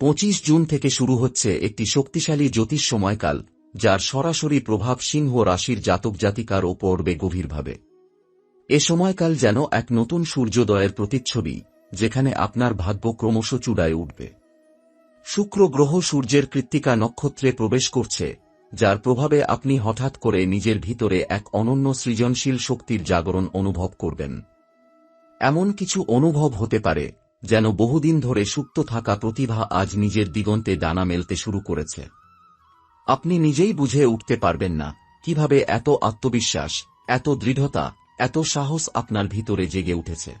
পঁচিশ জুন থেকে শুরু হচ্ছে একটি শক্তিশালী জ্যোতিষ সময়কাল যার সরাসরি প্রভাব সিংহ রাশির জাতক জাতিকার ও পড়বে গভীরভাবে। এ সময়কাল যেন এক নতুন সূর্যোদয়ের প্রতিচ্ছবি, যেখানে আপনার ভাগ্য ক্রমশ চূড়ায় উঠবে। শুক্র গ্রহ সূর্যের কৃত্তিকা নক্ষত্রে প্রবেশ করছে, যার প্রভাবে আপনি হঠাৎ করে নিজের ভিতরে এক অনন্য সৃজনশীল শক্তির জাগরণ অনুভব করবেন। এমন কিছু অনুভব হতে পারে যেন বহুদিন ধরে সুপ্ত থাকা প্রতিভা আজ নিজের দিগন্তে ডানা মেলতে শুরু করেছে। আপনি নিজেই বুঝে উঠতে পারবেন না কীভাবে এত আত্মবিশ্বাস, এত দৃঢ়তা, এত সাহস আপনার ভিতরে জেগে উঠেছে।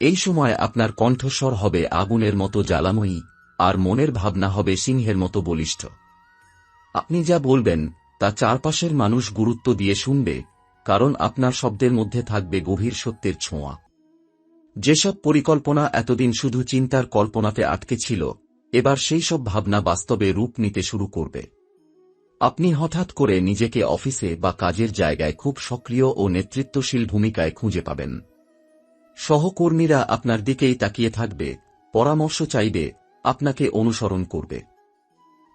এই সময় আপনার কণ্ঠস্বর হবে আগুনের মতো জ্বালাময়ী আর মনের ভাবনা হবে সিংহের মতো বলিষ্ঠ। আপনি যা বলবেন, তা চারপাশের মানুষ গুরুত্ব দিয়ে শুনবে, কারণ আপনার শব্দের মধ্যে থাকবে গভীর সত্যের ছোঁয়া। যেসব পরিকল্পনা এতদিন শুধু চিন্তার কল্পনাতে আটকে ছিল, এবার সেই সব ভাবনা বাস্তবে রূপ নিতে শুরু করবে। আপনি হঠাৎ করে নিজেকে অফিসে বা কাজের জায়গায় খুব সক্রিয় ও নেতৃত্বশীল ভূমিকায় খুঁজে পাবেন। সহকর্মীরা আপনার দিকেই তাকিয়ে থাকবে, পরামর্শ চাইবে, আপনাকে অনুসরণ করবে।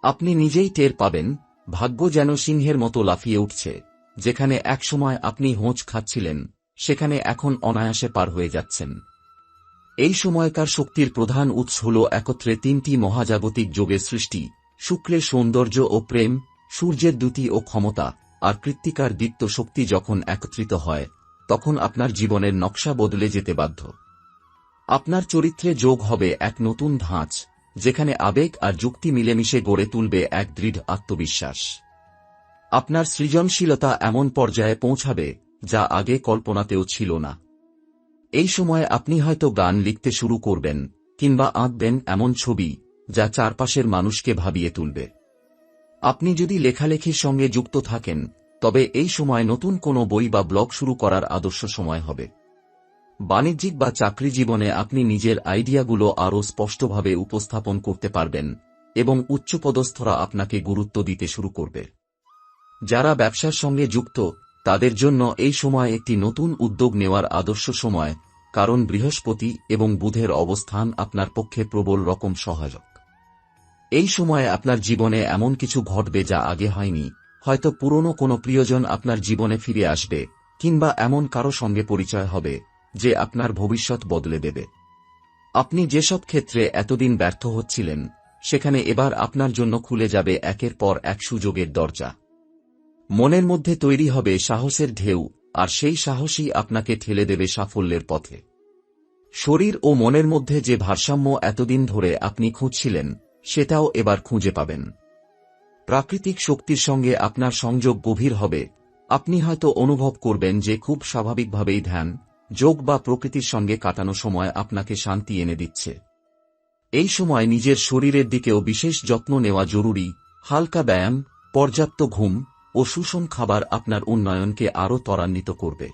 আপনি নিজেই টের পাবেন, ভাগ্য যেন সিংহের মতো লাফিয়ে উঠছে, যেখানে একসময় আপনি হোঁচ খাচ্ছিলেন সেখানে এখন অনায়াসে পার হয়ে যাচ্ছেন। এই সময়কার শক্তির প্রধান উৎস হল একত্রে তিনটি মহাজাগতিক যোগের সৃষ্টি, শুক্রের সৌন্দর্য ও প্রেম, সূর্যের দ্যুতি ও ক্ষমতা, আর কৃত্তিকার দীপ্ত শক্তি যখন একত্রিত হয়, তখন আপনার জীবনের নকশা বদলে যেতে বাধ্য। আপনার চরিত্রে যোগ হবে এক নতুন ধাঁচ, যেখানে আবেগ আর যুক্তি মিলেমিশে গড়ে তুলবে এক দৃঢ় আত্মবিশ্বাস। আপনার সৃজনশীলতা এমন পর্যায়ে পৌঁছাবে যা আগে কল্পনাতেও ছিল না। এই সময় আপনি হয়তো গান লিখতে শুরু করবেন, কিংবা আঁকবেন এমন ছবি, যা চারপাশের মানুষকে ভাবিয়ে তুলবে। আপনি যদি লেখালেখির সঙ্গে যুক্ত থাকেন, তবে এই সময় নতুন কোনো বই বা ব্লগ শুরু করার আদর্শ সময় হবে। বাণিজ্যিক বা চাকরি জীবনে আপনি নিজের আইডিয়াগুলো আরও স্পষ্টভাবে উপস্থাপন করতে পারবেন, এবং উচ্চপদস্থরা আপনাকে গুরুত্ব দিতে শুরু করবে। যারা ব্যবসার সঙ্গে যুক্ত তাদের জন্য এই সময় একটি নতুন উদ্যোগ নেওয়ার আদর্শ সময়, কারণ বৃহস্পতি এবং বুধের অবস্থান আপনার পক্ষে প্রবল রকম সহায়ক। এই সময়ে আপনার জীবনে এমন কিছু ঘটবে যা আগে হয়নি, হয়তো পুরনো কোনো প্রিয়জন আপনার জীবনে ফিরে আসবে, কিংবা এমন কারও সঙ্গে পরিচয় হবে, যে আপনার ভবিষ্যৎ বদলে দেবে। আপনি যেসব ক্ষেত্রে এতদিন ব্যর্থ হচ্ছিলেন, সেখানে এবার আপনার জন্য খুলে যাবে একের পর এক সুযোগের দরজা। মনের মধ্যে তৈরি হবে সাহসের ঢেউ, আর সেই সাহসই আপনাকে ঠেলে দেবে সাফল্যের পথে। শরীর ও মনের মধ্যে যে ভারসাম্য এতদিন ধরে আপনি খুঁজছিলেন, সেটাও এবার খুঁজে পাবেন। প্রাকৃতিক শক্তির সঙ্গে আপনার সংযোগ গভীর হবে। আপনি হয়তো অনুভব করবেন যে খুব স্বাভাবিকভাবেই ধ্যান, যোগ বা প্রকৃতির সঙ্গে কাটানো সময় আপনাকে শান্তি এনে দিচ্ছে। এই সময় নিজের শরীরের দিকেও বিশেষ যত্ন নেওয়া জরুরি। হালকা ব্যায়াম, পর্যাপ্ত ঘুম ও সুষম খাবার আপনার উন্নয়নকে আরও ত্বরান্বিত করবে।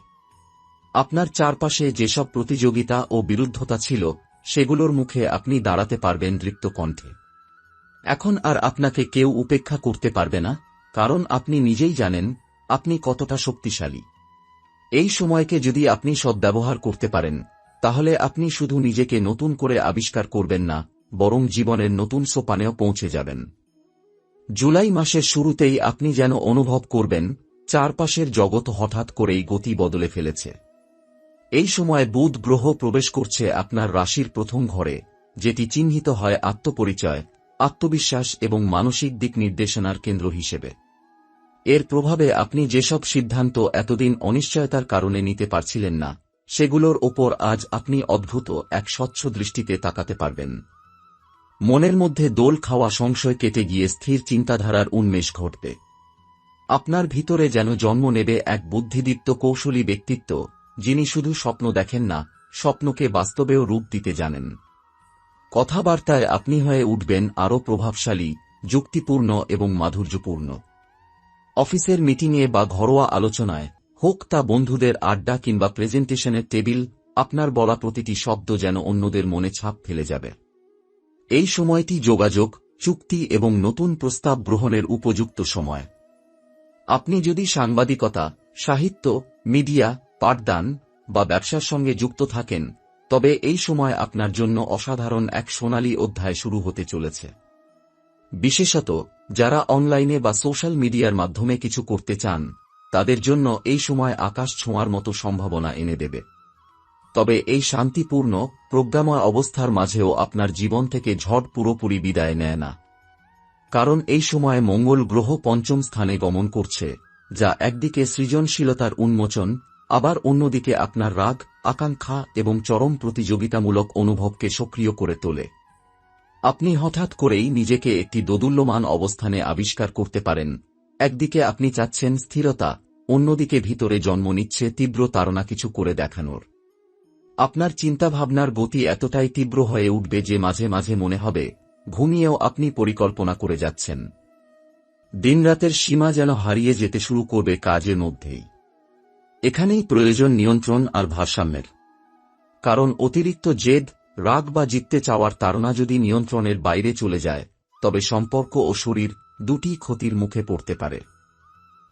আপনার চারপাশে যেসব প্রতিযোগিতা ও বিরুদ্ধতা ছিল, সেগুলোর মুখে আপনি দাঁড়াতে পারবেন দৃপ্ত কণ্ঠে। এখন আর আপনাকে কেউ উপেক্ষা করতে পারবে না, কারণ আপনি নিজেই জানেন, আপনি কতটা শক্তিশালী। এই সময়কে যদি আপনি সব ব্যবহার করতে পারেন, তাহলে আপনি শুধু নিজেকে নতুন করে আবিষ্কার করবেন না, বরং জীবনের নতুন সোপানেও পৌঁছে যাবেন। জুলাই মাসের শুরুতেই আপনি যেন অনুভব করবেন, চারপাশের জগৎ হঠাৎ করেই গতি বদলে ফেলেছে। এই সময় বুধ গ্রহ প্রবেশ করছে আপনার রাশির প্রথম ঘরে, যেটি চিহ্নিত হয় আত্মপরিচয়, আত্মবিশ্বাস এবং মানসিক দিক নির্দেশনার কেন্দ্র হিসেবে। এর প্রভাবে আপনি যেসব সিদ্ধান্ত এতদিন অনিশ্চয়তার কারণে নিতে পারছিলেন না, সেগুলোর ওপর আজ আপনি অদ্ভুত এক স্বচ্ছ দৃষ্টিতে তাকাতে পারবেন। মনের মধ্যে দোল খাওয়া সংশয় কেটে গিয়ে স্থির চিন্তাধারার উন্মেষ ঘটবে। আপনার ভিতরে যেন জন্ম নেবে এক বুদ্ধিদীপ্ত কৌশলী ব্যক্তিত্ব, যিনি শুধু স্বপ্ন দেখেন না, স্বপ্নকে বাস্তবেও রূপ দিতে জানেন। কথাবার্তায় আপনি হয়ে উঠবেন আরও প্রভাবশালী, যুক্তিপূর্ণ এবং মাধুর্যপূর্ণ। অফিসের মিটিংয়ে বা ঘরোয়া আলোচনায়, হোক তা বন্ধুদের আড্ডা কিংবা প্রেজেন্টেশনের টেবিল, আপনার বলা প্রতিটি শব্দ যেন অন্যদের মনে ছাপ ফেলে যাবে। এই সময়টি যোগাযোগ, চুক্তি এবং নতুন প্রস্তাব গ্রহণের উপযুক্ত সময়। আপনি যদি সাংবাদিকতা, সাহিত্য, মিডিয়া, পাঠদান বা ব্যবসার সঙ্গে যুক্ত থাকেন, তবে এই সময় আপনার জন্য অসাধারণ এক সোনালী অধ্যায় শুরু হতে চলেছে। বিশেষত, যারা অনলাইনে বা সোশ্যাল মিডিয়ার মাধ্যমে কিছু করতে চান, তাদের জন্য এই সময় আকাশ ছোঁয়ার মতো সম্ভাবনা এনে দেবে। তবে এই শান্তিপূর্ণ, প্রজ্ঞাময় অবস্থার মাঝেও আপনার জীবন থেকে ঝড় পুরোপুরি বিদায় নেয় না। কারণ এই সময় মঙ্গল গ্রহ পঞ্চম স্থানে গমন করছে, যা একদিকে সৃজনশীলতার উন্মোচন, আবার অন্যদিকে আপনার রাগ, আকাঙ্ক্ষা এবং চরম প্রতিযোগিতামূলক অনুভবকে সক্রিয় করে তোলে। আপনি হঠাৎ করেই নিজেকে একটি দোদুল্যমান অবস্থানে আবিষ্কার করতে পারেন। একদিকে আপনি চাচ্ছেন স্থিরতা, অন্যদিকে ভিতরে জন্ম নিচ্ছে তীব্র তাড়না কিছু করে দেখানোর। আপনার চিন্তাভাবনার গতি এতটাই তীব্র হয়ে উঠবে যে মাঝে মাঝে মনে হবে, ঘুমিয়েও আপনি পরিকল্পনা করে যাচ্ছেন। দিনরাতের সীমা যেন হারিয়ে যেতে শুরু করবে কাজের মধ্যেই। এখানেই প্রয়োজন নিয়ন্ত্রণ আর ভারসাম্যের। কারণ অতিরিক্ত জেদ, রাগ বা জিততে চাওয়ার তাড়না যদি নিয়ন্ত্রণের বাইরে চলে যায়, তবে সম্পর্ক ও শরীর দুটি ক্ষতির মুখে পড়তে পারে।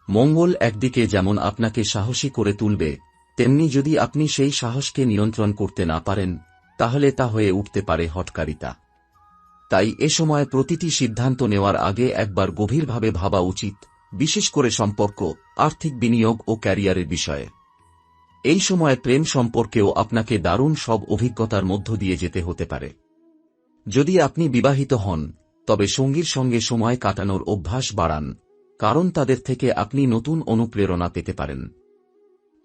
মঙ্গল একদিকে যেমন আপনাকে সাহসী করে তুলবে তেমনি যদি আপনি সেই সাহসকে নিয়ন্ত্রণ করতে না পারেন, তাহলে তা হয়ে উঠতে পারে হটকারিতা তাই এ সময় প্রতিটি সিদ্ধান্ত নেওয়ার আগে একবার গভীরভাবে ভাবা উচিত, বিশেষ করে সম্পর্ক, আর্থিক বিনিয়োগ ও ক্যারিয়ারের বিষয়ে। এই সময় প্রেম সম্পর্কেও আপনাকে দারুণ সব অভিজ্ঞতার মধ্য দিয়ে যেতে হতে পারে। যদি আপনি বিবাহিত হন, তবে সঙ্গীর সঙ্গে সময় কাটানোর অভ্যাস বাড়ান, কারণ তাদের থেকে আপনি নতুন অনুপ্রেরণা পেতে পারেন।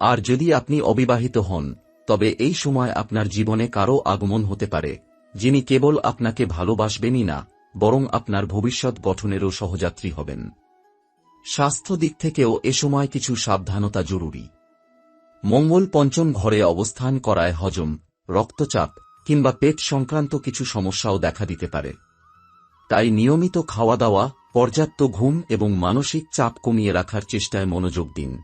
আর যদি আপনি অবিবাহিত হন, তবে এই সময় আপনার জীবনে কারও আগমন হতে পারে, যিনি কেবল আপনাকে ভালোবাসবেনই না, বরং আপনার ভবিষ্যৎ গঠনেরও সহযাত্রী হবেন। স্বাস্থ্য দিক থেকেও এ সময় কিছু সাবধানতা জরুরি। মঙ্গল পঞ্চম ঘরে অবস্থান করায় হজম, রক্তচাপ, কিংবা পেট সংক্রান্ত কিছু সমস্যাও দেখা দিতে পারে। তাই নিয়মিত খাওয়া দাওয়া, পর্যাপ্ত ঘুম এবং মানসিক চাপ কমিয়ে রাখার চেষ্টায় মনোযোগ দিন।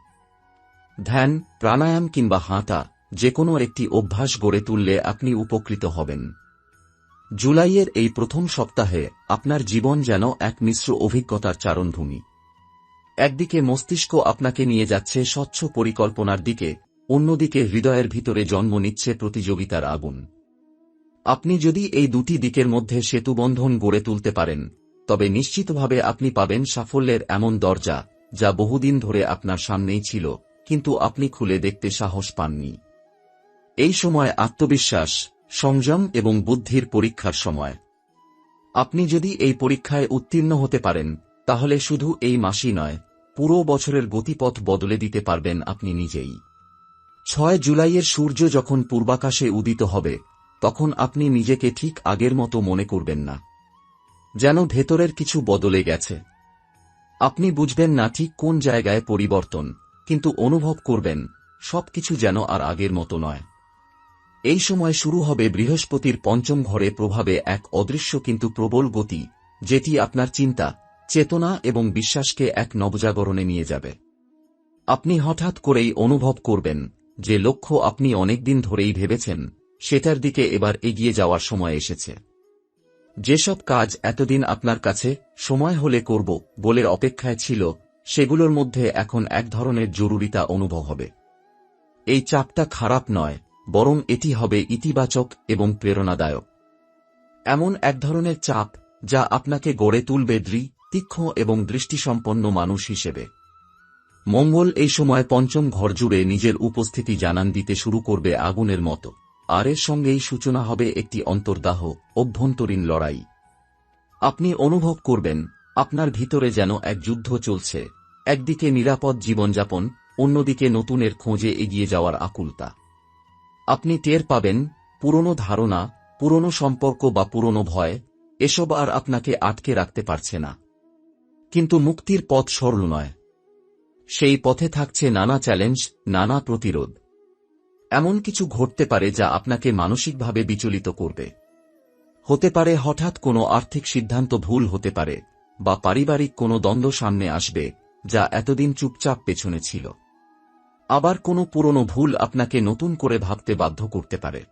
ধ্যান, প্রাণায়াম কিংবা হাঁটা যে কোনো একটি অভ্যাস গড়ে তুললে আপনি উপকৃত হবেন। জুলাইয়ের এই প্রথম সপ্তাহে আপনার জীবন যেন এক মিশ্র অভিজ্ঞতার চারণভূমি। একদিকে মস্তিষ্ক আপনাকে নিয়ে যাচ্ছে স্বচ্ছ পরিকল্পনার দিকে, অন্যদিকে হৃদয়ের ভিতরে জন্ম নিচ্ছে প্রতিযোগিতার আগুন। আপনি যদি এই দুটি দিকের মধ্যে সেতুবন্ধন গড়ে তুলতে পারেন, তবে নিশ্চিতভাবে আপনি পাবেন সাফল্যের এমন দরজা যা বহুদিন ধরে আপনার সামনেই ছিল। কিন্তু আপনি খুলে দেখতে সাহস পাননি। এই সময় আত্মবিশ্বাস, সংযম এবং বুদ্ধির পরীক্ষার সময়। আপনি যদি এই পরীক্ষায় উত্তীর্ণ হতে পারেন, তাহলে শুধু এই মাসই নয়, পুরো বছরের গতিপথ বদলে দিতে পারবেন আপনি নিজেই। ছয় জুলাইয়ের সূর্য যখন পূর্বাকাশে উদিত হবে, তখন আপনি নিজেকে ঠিক আগের মতো মনে করবেন না। যেন ভেতরের কিছু বদলে গেছে। আপনি বুঝবেন না ঠিক কোন জায়গায় পরিবর্তন। কিন্তু অনুভব করবেন, সবকিছু যেন আর আগের মতো নয়। এই সময় শুরু হবে বৃহস্পতির পঞ্চম ঘরে প্রভাবে এক অদৃশ্য কিন্তু প্রবল গতি, যেটি আপনার চিন্তা, চেতনা এবং বিশ্বাসকে এক নবজাগরণে নিয়ে যাবে। আপনি হঠাৎ করেই অনুভব করবেন যে লক্ষ্য আপনি অনেকদিন ধরেই ভেবেছেন, সেটার দিকে এবার এগিয়ে যাওয়ার সময় এসেছে। যেসব কাজ এতদিন আপনার কাছে সময় হলে করব বলে অপেক্ষায় ছিল সেগুলোর মধ্যে এখন এক ধরনের জরুরিতা অনুভব হবে। এই চাপটা খারাপ নয়, বরং এটি হবে ইতিবাচক এবং প্রেরণাদায়ক। এমন এক ধরনের চাপ যা আপনাকে গড়ে তুলবে দৃঢ় তীক্ষ্ণ এবং দৃষ্টিসম্পন্ন মানুষ হিসেবে। মঙ্গল এই সময় পঞ্চম ঘর জুড়ে নিজের উপস্থিতি জানান দিতে শুরু করবে আগুনের মতো। আর এর সঙ্গেই সূচনা হবে একটি অন্তর্দাহ, অভ্যন্তরীণ লড়াই। আপনি অনুভব করবেন আপনার ভিতরে যেন এক যুদ্ধ চলছে। একদিকে নিরাপদ জীবনযাপন, অন্যদিকে নতুনের খোঁজে এগিয়ে যাওয়ার আকুলতা। আপনি টের পাবেন, পুরনো ধারণা, পুরনো সম্পর্ক বা পুরনো ভয়, এসব আর আপনাকে আটকে রাখতে পারছে না। কিন্তু মুক্তির পথ সরল নয়। সেই পথে থাকছে নানা চ্যালেঞ্জ, নানা প্রতিরোধ। এমন কিছু ঘটতে পারে যা আপনাকে মানসিকভাবে বিচলিত করবে। হতে পারে হঠাৎ কোনো আর্থিক সিদ্ধান্ত ভুল হতে পারে। বা পারিবারিক কোনো দ্বন্দ্ব সামনে আসবে, যা এতদিন চুপচাপ পেছনে ছিল। আবার কোনো পুরনো ভুল আপনাকে নতুন করে ভাবতে বাধ্য করতে পারে।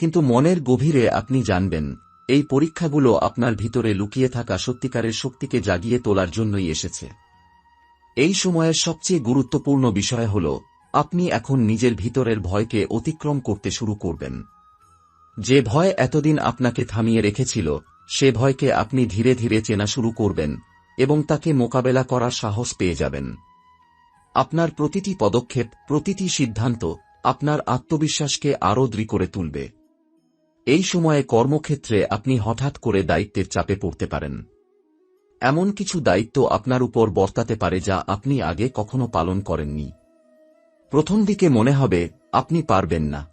কিন্তু মনের গভীরে আপনি জানবেন, এই পরীক্ষাগুলো আপনার ভিতরে লুকিয়ে থাকা সত্যিকারের শক্তিকে জাগিয়ে তোলার জন্যই এসেছে। এই সময়ের সবচেয়ে গুরুত্বপূর্ণ বিষয় হল, আপনি এখন নিজের ভিতরের ভয়কে অতিক্রম করতে শুরু করবেন। যে ভয় এতদিন আপনাকে থামিয়ে রেখেছিল সে ভয়কে আপনি ধীরে ধীরে চেনা শুরু করবেন এবং তাকে মোকাবেলা করার সাহস পেয়ে যাবেন। আপনার প্রতিটি পদক্ষেপ, প্রতিটি সিদ্ধান্ত আপনার আত্মবিশ্বাসকে আরও দৃঢ় করে তুলবে। এই সময়ে কর্মক্ষেত্রে আপনি হঠাৎ করে দায়িত্বের চাপে পড়তে পারেন। এমন কিছু দায়িত্ব আপনার উপর বর্তাতে পারে যা আপনি আগে কখনো পালন করেননি। প্রথম দিকে মনে হবে, আপনি পারবেন না।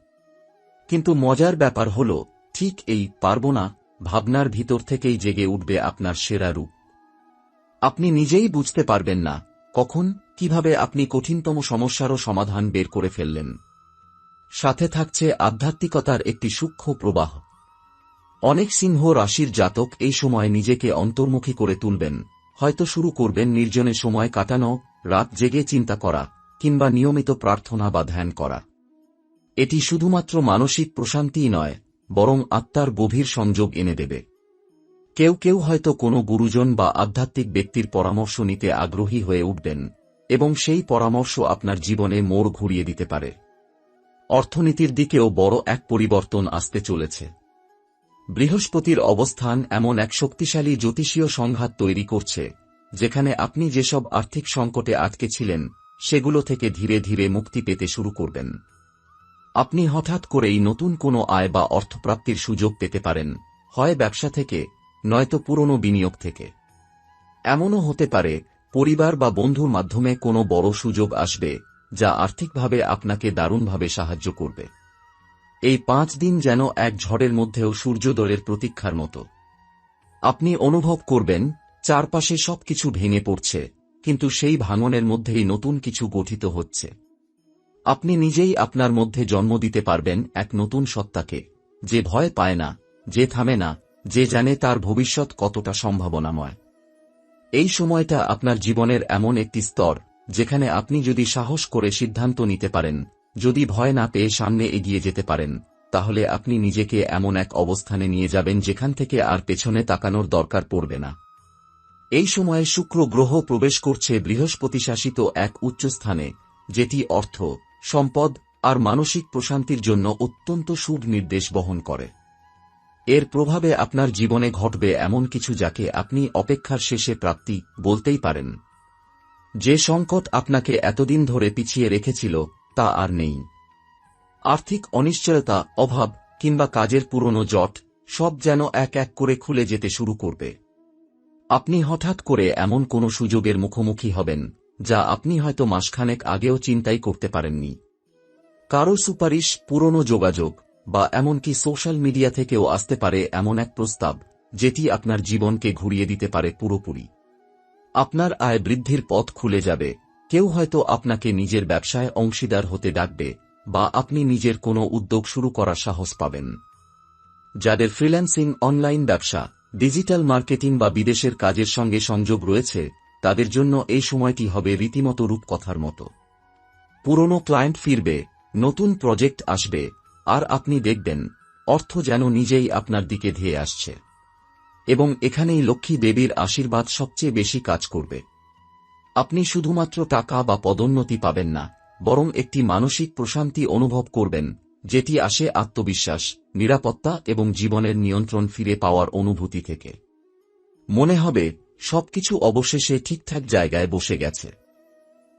কিন্তু মজার ব্যাপার হল, ঠিক এই পারব না ভাবনার ভিতর থেকেই জেগে উঠবে আপনার সেরা রূপ। আপনি নিজেই বুঝতে পারবেন না, কখন, কীভাবে আপনি কঠিনতম সমস্যারও সমাধান বের করে ফেললেন। সাথে থাকছে আধ্যাত্মিকতার একটি সূক্ষ্ম প্রবাহ। অনেক সিংহ রাশির জাতক এই সময় নিজেকে অন্তর্মুখী করে তুলবেন, হয়তো শুরু করবেন নির্জনে সময় কাটানো, রাত জেগে চিন্তা করা, কিংবা নিয়মিত প্রার্থনা বা ধ্যান করা। এটি শুধুমাত্র মানসিক প্রশান্তিই নয় বরং আত্মার গভীর সংযোগ এনে দেবে। কেউ কেউ হয়তো কোনো গুরুজন বা আধ্যাত্মিক ব্যক্তির পরামর্শ নিতে আগ্রহী হয়ে উঠবেন, এবং সেই পরামর্শ আপনার জীবনে মোড় ঘুরিয়ে দিতে পারে। অর্থনীতির দিকেও বড় এক পরিবর্তন আসতে চলেছে। বৃহস্পতির অবস্থান এমন এক শক্তিশালী জ্যোতিষীয় সংঘাত তৈরি করছে, যেখানে আপনি যেসব আর্থিক সংকটে আটকে ছিলেন, সেগুলো থেকে ধীরে ধীরে মুক্তি পেতে শুরু করবেন। আপনি হঠাৎ করেই নতুন কোনো আয় বা অর্থপ্রাপ্তির সুযোগ পেতে পারেন। হয় ব্যবসা থেকে, নয়তো পুরনো বিনিয়োগ থেকে। এমনও হতে পারে, পরিবার বা বন্ধুর মাধ্যমে কোনো বড় সুযোগ আসবে, যা আর্থিকভাবে আপনাকে দারুণভাবে সাহায্য করবে। এই পাঁচ দিন যেন এক ঝড়ের মধ্যেও সূর্যোদয়ের প্রতীক্ষার মতো। আপনি অনুভব করবেন, চারপাশে সবকিছু ভেঙে পড়ছে, কিন্তু সেই ভাঙনের মধ্যেই নতুন কিছু গঠিত হচ্ছে। আপনি নিজেই আপনার মধ্যে জন্ম দিতে পারবেন এক নতুন সত্তাকে, যে ভয় পায় না, যে থামে না, যে জানে তার ভবিষ্যৎ কতটা সম্ভাবনাময়। এই সময়টা আপনার জীবনের এমন একটি স্তর, যেখানে আপনি যদি সাহস করে সিদ্ধান্ত নিতে পারেন, যদি ভয় না পেয়ে সামনে এগিয়ে যেতে পারেন, তাহলে আপনি নিজেকে এমন এক অবস্থানে নিয়ে যাবেন যেখান থেকে আর পেছনে তাকানোর দরকার পড়বে না। এই সময়ে শুক্র গ্রহ প্রবেশ করছে বৃহস্পতি শাসিত এক উচ্চস্থানে, যেটি অর্থ সম্পদ আর মানসিক প্রশান্তির জন্য অত্যন্ত শুভ নির্দেশ বহন করে। এর প্রভাবে আপনার জীবনে ঘটবে এমন কিছু যাকে আপনি অপেক্ষার শেষে প্রাপ্তি বলতেই পারেন। যে সংকট আপনাকে এতদিন ধরে পিছিয়ে রেখেছিল, তা আর নেই। আর্থিক অনিশ্চয়তা, অভাব কিংবা কাজের পুরনো জট সব যেন এক এক করে খুলে যেতে শুরু করবে। আপনি হঠাৎ করে এমন কোনো সুযোগের মুখোমুখি হবেন যা আপনি হয়তো মাসখানেক আগেও চিন্তাই করতে পারেননি। কারও সুপারিশ পুরনো যোগাযোগ বা এমনকি সোশ্যাল মিডিয়া থেকেও আসতে পারে এমন এক প্রস্তাব, যেটি আপনার জীবনকে ঘুরিয়ে দিতে পারে পুরোপুরি। আপনার আয় বৃদ্ধির পথ খুলে যাবে। কেউ হয়তো আপনাকে নিজের ব্যবসায় অংশীদার হতে ডাকবে বা আপনি নিজের কোনো উদ্যোগ শুরু করার সাহস পাবেন। যাদের ফ্রিল্যান্সিং, অনলাইন ব্যবসা, ডিজিটাল মার্কেটিং বা বিদেশের কাজের সঙ্গে সংযোগ রয়েছে তাদের জন্য এই সময়টি হবে রীতিমতো রূপকথার মতো। পুরনো ক্লায়েন্ট ফিরবে, নতুন প্রজেক্ট আসবে, আর আপনি দেখবেন, অর্থ যেন নিজেই আপনার দিকে ধেয়ে আসছে। এবং এখানেই লক্ষ্মী দেবীর আশীর্বাদ সবচেয়ে বেশি কাজ করবে। আপনি শুধুমাত্র টাকা বা পদোন্নতি পাবেন না, বরং একটি মানসিক প্রশান্তি অনুভব করবেন, যেটি আসে আত্মবিশ্বাস, নিরাপত্তা এবং জীবনের নিয়ন্ত্রণ ফিরে পাওয়ার অনুভূতি থেকে। মনে হবে সবকিছু অবশেষে ঠিকঠাক জায়গায় বসে গেছে।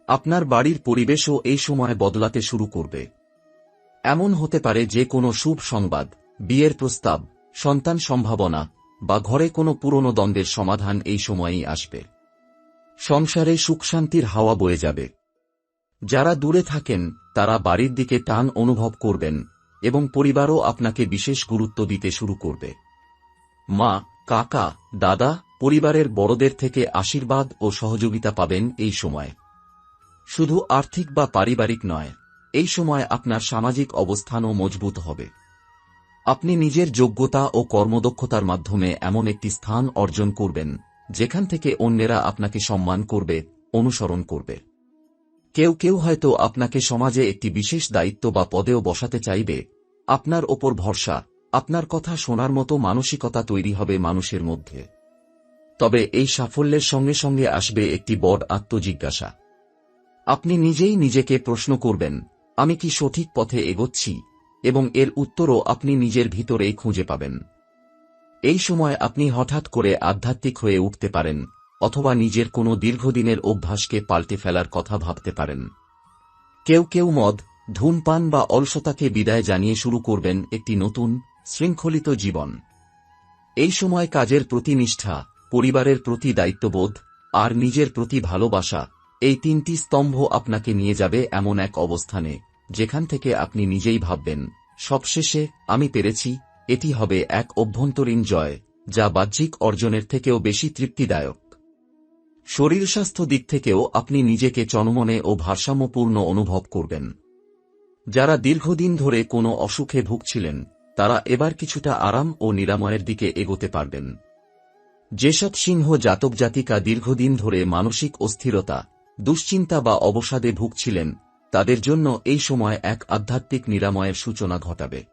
আপনার বাড়ির পরিবেশও এই সময় বদলাতে শুরু করবে। এমন হতে পারে যে কোনো শুভ সংবাদ, বিয়ের প্রস্তাব, সন্তান সম্ভাবনা বা ঘরে কোনো পুরনো দ্বন্দ্বের সমাধান এই সময়েই আসবে। সংসারে সুখশান্তির হাওয়া বয়ে যাবে। যারা দূরে থাকেন, তারা বাড়ির দিকে টান অনুভব করবেন এবং পরিবারও আপনাকে বিশেষ গুরুত্ব দিতে শুরু করবে। মা, কাকা, দাদা পরিবারের বড়দের থেকে আশীর্বাদ ও সহযোগিতা পাবেন এই সময়। শুধু আর্থিক বা পারিবারিক নয়, এই সময় আপনার সামাজিক অবস্থানও মজবুত হবে। আপনি নিজের যোগ্যতা ও কর্মদক্ষতার মাধ্যমে এমন একটি স্থান অর্জন করবেন, যেখান থেকে অন্যেরা আপনাকে সম্মান করবে, অনুসরণ করবে। কেউ কেউ হয়তো আপনাকে সমাজে একটি বিশেষ দায়িত্ব বা পদেও বসাতে চাইবে। আপনার ওপর ভরসা, আপনার কথা শোনার মতো মানসিকতা তৈরি হবে মানুষের মধ্যে। তবে এই সাফল্যের সঙ্গে সঙ্গে আসবে একটি বড় আত্মজিজ্ঞাসা। আপনি নিজেই নিজেকে প্রশ্ন করবেন, আমি কি সঠিক পথে এগোচ্ছি, এবং এর উত্তরও আপনি নিজের ভিতরেই খুঁজে পাবেন। এই সময় আপনি হঠাৎ করে আধ্যাত্মিক হয়ে উঠতে পারেন, অথবা নিজের কোনো দীর্ঘদিনের অভ্যাসকে পাল্টে ফেলার কথা ভাবতে পারেন। কেউ কেউ মদ, ধূমপান বা অলসতাকে বিদায় জানিয়ে শুরু করবেন একটি নতুন, শৃঙ্খলিত জীবন। এই সময় কাজের প্রতি নিষ্ঠা পরিবারের প্রতি দায়িত্ববোধ আর নিজের প্রতি ভালোবাসা, এই তিনটি স্তম্ভ আপনাকে নিয়ে যাবে এমন এক অবস্থানে, যেখান থেকে আপনি নিজেই ভাববেন, সবশেষে আমি পেরেছি, এটি হবে এক অভ্যন্তরীণ জয়, যা বাহ্যিক অর্জনের থেকেও বেশি তৃপ্তিদায়ক। শরীর স্বাস্থ্য দিক থেকেও আপনি নিজেকে চনমনে ও ভারসাম্যপূর্ণ অনুভব করবেন। যারা দীর্ঘদিন ধরে কোনো অসুখে ভুগছিলেন, তারা এবার কিছুটা আরাম ও নিরাময়ের দিকে এগোতে পারবেন। যেসব সিংহ জাতক জাতিকা দীর্ঘদিন ধরে মানসিক অস্থিরতা, দুশ্চিন্তা বা অবসাদে ভুগছিলেন, তাদের জন্য এই সময় এক আধ্যাত্মিক নিরাময়ের সূচনা ঘটাবে।